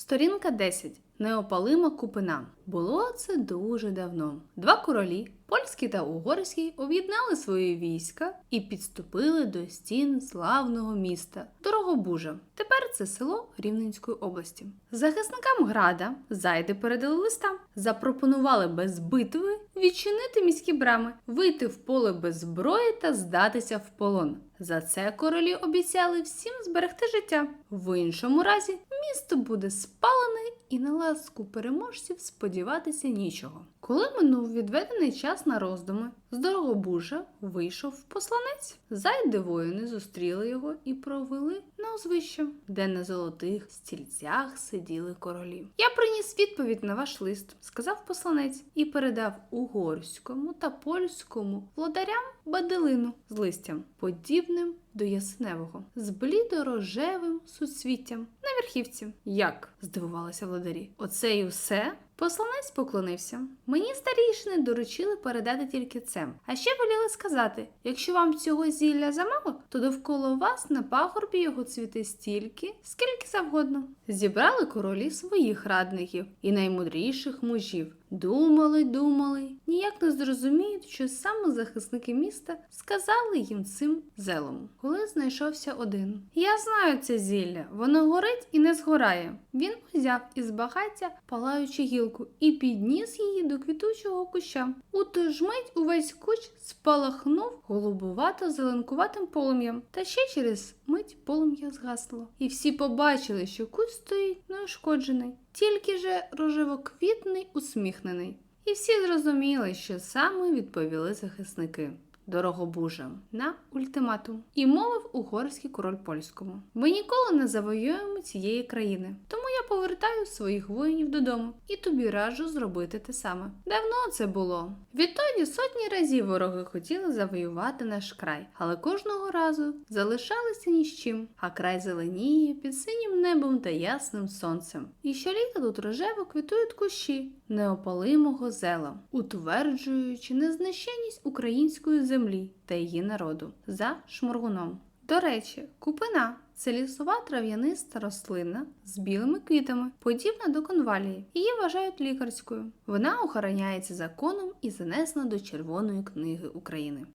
Сторінка 10. Неопалима купина. Було це дуже давно. Два королі, польський та угорський, об'єднали свої війська і підступили до стін славного міста Дорогобужа. Тепер це село Рівненської області. Захисникам града зайди передали листа, запропонували без битви відчинити міські брами, вийти в поле без зброї та здатися в полон. За це королі обіцяли всім зберегти життя. В іншому разі місто буде спалене і на ласку переможців сподіватися нічого. Коли минув відведений час на роздуми, з Дорогобужа вийшов посланець. Зайди воїни зустріли його і провели на узвище, де на золотих стільцях сиділи королі. Я приніс відповідь на ваш лист, сказав посланець, і передав угорському та польському владарям баделину з листям, подібним до ясневого, з блідо-рожевим суцвіттям на верхівці. Як? здивувалися владарі. Оце й усе? Посланець поклонився. Мені старішини доручили передати тільки це. А ще воліли сказати: якщо вам цього зілля замало, то довкола вас на пагорбі його цвіте стільки, скільки завгодно. Зібрали королі своїх радників і наймудріших мужів. Думали, думали, ніяк не зрозуміють, що саме захисники міста сказали їм цим зелом. Коли знайшовся один. Я знаю це зілля, воно горить і не згорає. Він взяв із багаття палаючу гілку і підніс її до квітучого куща. У ту ж мить увесь кущ спалахнув голубувато-зеленкуватим полум'ям, та ще через мить полум'я згасло. І всі побачили, що кущ стоїть неушкоджений, тільки же рожевоквітний усміхнений. І всі зрозуміли, що саме відповіли захисники. Дорогобужа на ультиматум і мовив угорський король польському. Ми ніколи не завоюємо цієї країни, тому повертаю своїх воїнів додому і тобі раджу зробити те саме. Давно це було. Відтоді сотні разів вороги хотіли завоювати наш край, але кожного разу залишалися ні з чим, а край зеленіє під синім небом та ясним сонцем. І щоліта тут рожево квітують кущі неопалимого зела, утверджуючи незнищенність української землі та її народу за шморгуном. До речі, купина це лісова трав'яниста рослина з білими квітами, подібна до конвалії. Її вважають лікарською. Вона охороняється законом і занесена до Червоної книги України.